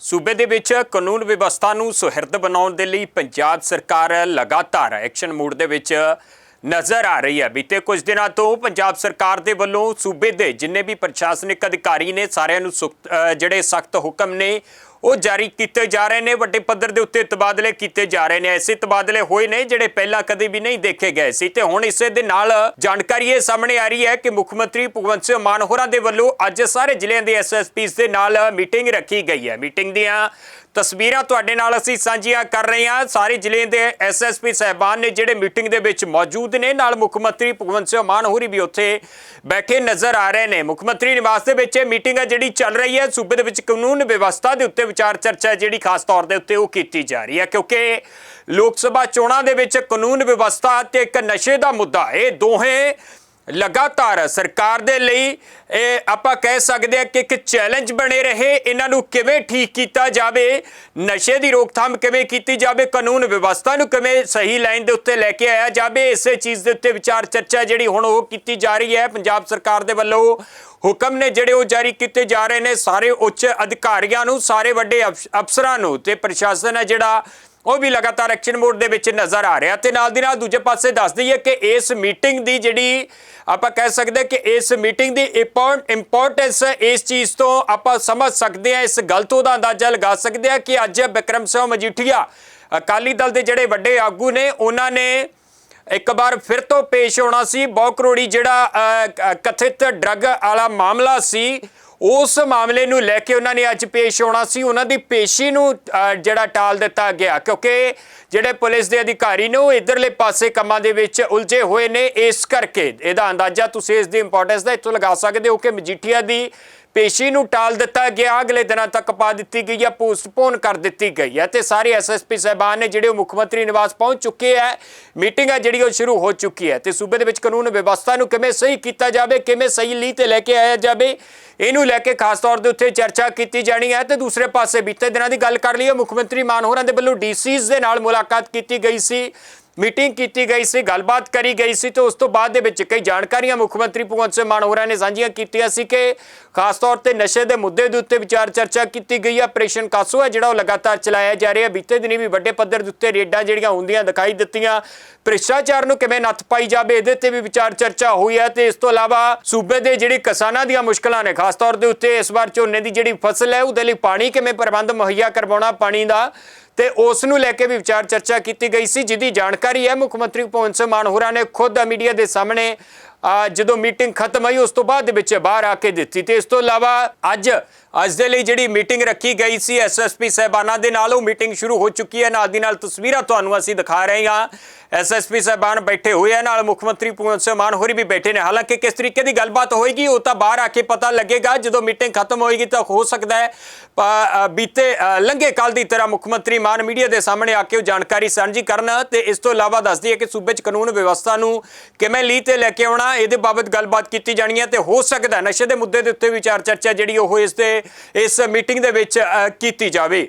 ਸੂਬੇ ਦੇ ਵਿੱਚ ਕਾਨੂੰਨ ਵਿਵਸਥਾ ਨੂੰ ਸੁਹਿਰਦ ਬਣਾਉਣ ਦੇ ਲਈ ਪੰਜਾਬ ਸਰਕਾਰ ਲਗਾਤਾਰ ਐਕਸ਼ਨ ਮੋਡ ਦੇ ਵਿੱਚ ਨਜ਼ਰ ਆ ਰਹੀ ਹੈ। ਬੀਤੇ ਕੁਝ ਦਿਨਾਂ ਤੋਂ ਪੰਜਾਬ ਸਰਕਾਰ ਦੇ ਵੱਲੋਂ ਸੂਬੇ ਦੇ ਜਿੰਨੇ ਵੀ ਪ੍ਰਸ਼ਾਸਨਿਕ ਅਧਿਕਾਰੀ ਨੇ, ਸਾਰਿਆਂ ਨੂੰ ਸੁਖਤ- ਜਿਹੜੇ ਸਖਤ ਹੁਕਮ ਨੇ ਉਹ ਜਾਰੀ ਕੀਤੇ ਜਾ ਰਹੇ ਨੇ, ਵੱਡੇ ਪੱਧਰ ਦੇ ਉੱਤੇ ਤਬਾਦਲੇ ਕੀਤੇ ਜਾ ਰਹੇ ਨੇ। ਐਸੇ ਤਬਾਦਲੇ ਹੋਏ ਨੇ ਜਿਹੜੇ ਪਹਿਲਾਂ ਕਦੇ ਵੀ ਨਹੀਂ ਦੇਖੇ ਗਏ ਸੀ ਤੇ ਹੁਣ ਇਸੇ ਦੇ ਨਾਲ ਜਾਣਕਾਰੀ ਇਹ ਸਾਹਮਣੇ ਆ ਰਹੀ ਹੈ ਕਿ ਮੁੱਖ ਮੰਤਰੀ ਭਗਵੰਤ ਸਿੰਘ ਮਾਨ ਹੋਰਾਂ ਦੇ ਵੱਲੋਂ ਅੱਜ ਸਾਰੇ ਜ਼ਿਲ੍ਹਿਆਂ ਦੇ ਐਸਐਸਪੀਸ ਦੇ ਨਾਲ ਮੀਟਿੰਗ ਰੱਖੀ ਗਈ ਹੈ। ਮੀਟਿੰਗ ਦੀਆਂ ਤਸਵੀਰਾਂ ਤੁਹਾਡੇ ਨਾਲ ਅਸੀਂ ਸਾਂਝੀਆਂ ਕਰ ਰਹੇ ਹਾਂ। ਸਾਰੇ ਜ਼ਿਲ੍ਹੇ ਦੇ ਐਸਐਸਪੀ ਸਹਿਬਾਨ ਨੇ ਜਿਹੜੇ ਮੀਟਿੰਗ ਦੇ ਵਿੱਚ ਮੌਜੂਦ ਨੇ, ਨਾਲ ਮੁੱਖ ਮੰਤਰੀ ਭਗਵੰਤ ਸਿੰਘ ਮਾਨ ਹੋਰੀ ਵੀ ਉੱਥੇ ਬੈਠੇ ਨਜ਼ਰ ਆ ਰਹੇ ਨੇ। ਮੁੱਖ ਮੰਤਰੀ ਨਿਵਾਸ ਦੇ ਵਿੱਚ ਇਹ ਮੀਟਿੰਗ ਹੈ ਜਿਹੜੀ ਚੱਲ ਰਹੀ ਹੈ, ਸੂਬੇ ਦੇ ਵਿੱਚ ਕਾਨੂੰਨ ਵਿਵਸਥਾ ਦੇ ਉੱਤੇ ਵਿਚਾਰ ਚਰਚਾ ਜਿਹੜੀ ਖਾਸ ਤੌਰ ਦੇ ਉੱਤੇ ਉਹ ਕੀਤੀ ਜਾ ਰਹੀ ਹੈ, ਕਿਉਂਕਿ ਲੋਕ ਸਭਾ ਚੋਣਾਂ ਦੇ ਵਿੱਚ ਕਾਨੂੰਨ ਵਿਵਸਥਾ ਤੇ ਇੱਕ ਨਸ਼ੇ ਦਾ ਮੁੱਦਾ ਇਹ ਦੋਹੇ ਲਗਾਤਾਰ ਸਰਕਾਰ ਦੇ ਲਈ ਇਹ ਆਪਾਂ ਕਹਿ ਸਕਦੇ ਹਾਂ ਕਿ ਇੱਕ ਚੈਲੰਜ ਬਣੇ ਰਹੇ। ਇਹਨਾਂ ਨੂੰ ਕਿਵੇਂ ਠੀਕ ਕੀਤਾ ਜਾਵੇ? ਨਸ਼ੇ ਦੀ ਰੋਕਥਾਮ ਕਿਵੇਂ ਕੀਤੀ ਜਾਵੇ? ਕਾਨੂੰਨ ਵਿਵਸਥਾ ਨੂੰ ਕਿਵੇਂ ਸਹੀ ਲਾਈਨ ਦੇ ਉੱਤੇ ਲੈ ਕੇ ਆਇਆ ਜਾਵੇ? ਇਸੇ ਚੀਜ਼ ਦੇ ਉੱਤੇ ਵਿਚਾਰ ਚਰਚਾ ਜਿਹੜੀ ਹੁਣ ਉਹ ਕੀਤੀ ਜਾ ਰਹੀ ਹੈ। ਪੰਜਾਬ ਸਰਕਾਰ ਦੇ ਵੱਲੋਂ ਹੁਕਮ ਨੇ ਜਿਹੜੇ ਉਹ ਜਾਰੀ ਕੀਤੇ ਜਾ ਰਹੇ ਨੇ। ਸਾਰੇ ਉੱਚ ਅਧਿਕਾਰੀਆਂ ਨੂੰ, ਸਾਰੇ ਵੱਡੇ ਅਫ- ਅਫਸਰਾਂ ਨੂੰ ਤੇ ਪ੍ਰਸ਼ਾਸਨ ਹੈ ਜਿਹੜਾ ਉਹ ਵੀ ਲਗਾਤਾਰ ਐਕਸ਼ਨ ਮੋਡ ਦੇ ਵਿੱਚ ਨਜ਼ਰ ਆ ਰਿਹਾ ਤੇ ਨਾਲ ਦੀ ਨਾਲ ਦੂਜੇ ਪਾਸੇ ਦੱਸ ਦਈਏ ਕਿ ਇਸ ਮੀਟਿੰਗ ਦੀ ਜਿਹੜੀ ਆਪਾਂ ਕਹਿ ਸਕਦੇ ਕਿ ਇਸ ਮੀਟਿੰਗ ਦੀ ਇੰਪੋਰਟੈਂਸ ਇਸ ਚੀਜ਼ ਤੋਂ ਆਪਾਂ ਸਮਝ ਸਕਦੇ ਹਾਂ, ਇਸ ਗੱਲ ਤੋਂ ਦਾ ਅੰਦਾਜ਼ਾ ਲਗਾ ਸਕਦੇ ਹਾਂ ਕਿ ਅੱਜ ਬਿਕਰਮ ਸਿੰਘ ਮਜੀਠੀਆ ਅਕਾਲੀ ਦਲ ਦੇ ਜਿਹੜੇ ਵੱਡੇ ਆਗੂ ਨੇ, ਉਹਨਾਂ ਨੇ ਇੱਕ ਵਾਰ ਫਿਰ ਤੋਂ ਪੇਸ਼ ਹੋਣਾ ਸੀ। ਬਹੁ ਕਰੋੜੀ ਜਿਹੜਾ ਕਥਿਤ ਡਰੱਗ ਵਾਲਾ ਮਾਮਲਾ ਸੀ ਉਸ ਮਾਮਲੇ ਨੂੰ ਲੈ ਕੇ ਉਹਨਾਂ ਨੇ ਅੱਜ ਪੇਸ਼ ਹੋਣਾ ਸੀ। ਉਹਨਾਂ ਦੀ ਪੇਸ਼ੀ ਨੂੰ ਜਿਹੜਾ ਟਾਲ ਦਿੱਤਾ ਗਿਆ, ਕਿਉਂਕਿ ਜਿਹੜੇ ਪੁਲਿਸ ਦੇ ਅਧਿਕਾਰੀ ਨੇ ਉਹ ਇਧਰਲੇ ਪਾਸੇ ਕੰਮਾਂ ਦੇ ਵਿੱਚ ਉਲਝੇ ਹੋਏ ਨੇ। ਇਸ ਕਰਕੇ ਇਹਦਾ ਅੰਦਾਜ਼ਾ ਤੁਸੀਂ ਇਸ ਦੀ ਇੰਪੋਰਟੈਂਸ ਦਾ ਇੱਥੋਂ ਲਗਾ ਸਕਦੇ ਹੋ ਕਿ ਮਜੀਠੀਆ ਦੀ ਪੇਸ਼ੀ ਨੂੰ ਟਾਲ ਦਿੱਤਾ ਗਿਆ। ਅਗਲੇ ਦਿਨਾਂ ਤੱਕ ਪਾ ਦਿੱਤੀ ਗਈ ਹੈ, ਪੋਸਟਪੋਨ ਕਰ ਦਿੱਤੀ ਗਈ ਹੈ ਤੇ ਸਾਰੇ ਐਸਐਸਪੀ ਸਹਿਬਾਨ ਨੇ ਜਿਹੜੇ ਉਹ ਮੁੱਖ ਮੰਤਰੀ ਨਿਵਾਸ ਪਹੁੰਚ ਚੁੱਕੇ ਹੈ, ਮੀਟਿੰਗ ਹੈ ਜਿਹੜੀ ਉਹ ਸ਼ੁਰੂ ਹੋ ਚੁੱਕੀ ਹੈ ਤੇ ਸੂਬੇ ਦੇ ਵਿੱਚ ਕਾਨੂੰਨ ਵਿਵਸਥਾ ਨੂੰ ਕਿਵੇਂ ਸਹੀ ਕੀਤਾ ਜਾਵੇ, ਕਿਵੇਂ ਸਹੀ ਲੀ ਤੇ ਲੈ ਕੇ ਆਇਆ ਜਾਵੇ, ਇਹਨੂੰ ਲੈ ਕੇ ਖਾਸ ਤੌਰ ਦੇ ਉੱਤੇ ਚਰਚਾ ਕੀਤੀ ਜਾਣੀ ਹੈ ਤੇ ਦੂਸਰੇ ਪਾਸੇ ਬੀਤੇ ਦਿਨਾਂ ਦੀ ਗੱਲ ਕਰ ਲਈਏ, ਮੁੱਖ ਮੰਤਰੀ ਮਾਨ ਹੋਰਾਂ ਦੇ ਵੱਲੋਂ ਡੀਸੀਜ਼ ਦੇ ਨਾਲ ਮੁਲਾਕਾਤ ਕੀਤੀ ਗਈ ਸੀ। ਮੀਟਿੰਗ ਕੀਤੀ ਗਈ ਸੀ, ਗੱਲਬਾਤ ਕਰੀ ਗਈ ਸੀ ਤੇ ਉਸ ਤੋਂ ਬਾਅਦ ਦੇ ਵਿੱਚ ਕਈ ਜਾਣਕਾਰੀਆਂ ਮੁੱਖ ਮੰਤਰੀ ਭਗਵੰਤ ਸਿੰਘ ਮਾਨ ਹੋਰਾਂ ਨੇ ਸਾਂਝੀਆਂ ਕੀਤੀਆਂ ਸੀ ਕਿ ਖਾਸ ਤੌਰ ਤੇ ਨਸ਼ੇ ਦੇ ਮੁੱਦੇ ਦੇ ਉੱਤੇ ਵਿਚਾਰ ਚਰਚਾ ਕੀਤੀ ਗਈ ਹੈ ਆਪਰੇਸ਼ਨ ਕਾਸੋ ਹੈ ਜਿਹੜਾ ਉਹ ਲਗਾਤਾਰ ਚਲਾਇਆ ਜਾ ਰਿਹਾ। ਬੀਤੇ ਦਿਨੀ ਵੀ ਵੱਡੇ ਪੱਧਰ ਦੇ ਉੱਤੇ ਰੇਡਾਂ ਜਿਹੜੀਆਂ ਹੁੰਦੀਆਂ ਦਿਖਾਈ ਦਿੱਤੀਆਂ। ਭ੍ਰਿਸ਼ਟਾਚਾਰ ਨੂੰ ਕਿਵੇਂ ਨੱਥ ਪਾਈ ਜਾਵੇ ਇਹਦੇ ਤੇ ਵੀ ਵਿਚਾਰ ਚਰਚਾ ਹੋਈ ਹੈ ਤੇ ਇਸ ਤੋਂ ਇਲਾਵਾ ਸੂਬੇ ਦੇ ਜਿਹੜੇ ਕਿਸਾਨਾਂ ਦੀਆਂ ਮੁਸ਼ਕਲਾਂ ਨੇ, ਖਾਸ ਤੌਰ ਦੇ ਉੱਤੇ ਇਸ ਵਾਰ ਝੋਨੇ ਦੀ ਜਿਹੜੀ ਫਸਲ ਹੈ, ਉਹਦੇ ਲਈ ਪਾਣੀ ਕਿਵੇਂ ਪ੍ਰਬੰਧ ਮੁਹੱਈਆ ਕਰਵਾਉਣਾ, ਪਾਣੀ ਦਾ ਤੇ ਉਸ ਨੂੰ ਲੈ ਕੇ ਵੀ ਵਿਚਾਰ ਚਰਚਾ ਕੀਤੀ ਗਈ ਸੀ ਜਿਹਦੀ ਜਾਣਕਾਰੀ ਹੈ ਮੁੱਖ ਮੰਤਰੀ ਭਗਵੰਤ ਸਿੰਘ ਮਾਨ ਹੋਰਾਂ ਨੇ ਖੁਦ ਮੀਡੀਆ ਦੇ ਸਾਹਮਣੇ ਅ, ਜਦੋਂ ਮੀਟਿੰਗ ਖਤਮ ਹੋਈ ਉਸ ਤੋਂ ਬਾਅਦ ਦੇ ਵਿੱਚ ਬਾਹਰ ਆ ਕੇ ਦਿੱਤੀ। ਤੇ ਇਸ ਤੋਂ ਇਲਾਵਾ ਅੱਜ ਅੱਜ ਦੇ ਲਈ ਜਿਹੜੀ ਮੀਟਿੰਗ ਰੱਖੀ ਗਈ ਸੀ ਐਸਐਸਪੀ ਸਹਿਬਾਨਾਂ ਦੇ ਨਾਲ, ਉਹ ਮੀਟਿੰਗ ਸ਼ੁਰੂ ਹੋ ਚੁੱਕੀ ਹੈ। ਨਾਲ ਦੀ ਨਾਲ ਤਸਵੀਰਾਂ ਤੁਹਾਨੂੰ ਅਸੀਂ ਦਿਖਾ ਰਹੇ ਹਾਂ। ਐਸਐਸਪੀ ਸਹਿਬਾਨ ਬੈਠੇ ਹੋਏ ਆ। ਨਾਲ ਮੁੱਖ ਮੰਤਰੀ ਭਗਵੰਤ ਸਿੰਘ ਮਾਨ ਹੋਰੀ ਵੀ ਬੈਠੇ ਨੇ। ਹਾਲਾਂਕਿ ਕਿਸ ਤਰੀਕੇ ਦੀ ਗੱਲਬਾਤ ਹੋਏਗੀ, ਉਹ ਤਾਂ ਬਾਹਰ ਆ ਕੇ ਪਤਾ ਲੱਗੇਗਾ। ਜਦੋਂ ਮੀਟਿੰਗ ਖਤਮ ਹੋਏਗੀ ਤਾਂ ਹੋ ਸਕਦਾ ਹੈ ਬੀਤੇ ਲੰਘੇ ਕੱਲ ਦੀ ਤਰ੍ਹਾਂ ਮੁੱਖ ਮੰਤਰੀ ਮਾਨ ਮੀਡੀਆ ਦੇ ਸਾਹਮਣੇ ਆ ਕੇ ਉਹ ਜਾਣਕਾਰੀ ਸਾਂਝੀ ਕਰਨ। ਤੇ ਇਸ ਤੋਂ ਇਲਾਵਾ ਦੱਸਦੀ ਹੈ ਕਿ ਸੂਬੇ 'ਚ ਕਾਨੂੰਨ ਵਿਵਸਥਾ ਨੂੰ ਕਿਵੇਂ ਲੀ ਤੇ ਲੈ ਕੇ ਆਉਣਾ, ਇਹਦੇ ਬਾਬਤ ਗੱਲਬਾਤ ਕੀਤੀ ਜਾਣੀ ਹੈ। ਤੇ ਹੋ ਸਕਦਾ ਨਸ਼ੇ ਦੇ ਮੁੱਦੇ ਦੇ ਉੱਤੇ ਵਿਚਾਰ ਚਰਚਾ ਜਿਹੜੀ ਉਹ ਇਸ ਦੇ ਇਸ ਮੀਟਿੰਗ ਦੇ ਵਿੱਚ ਕੀਤੀ ਜਾਵੇ।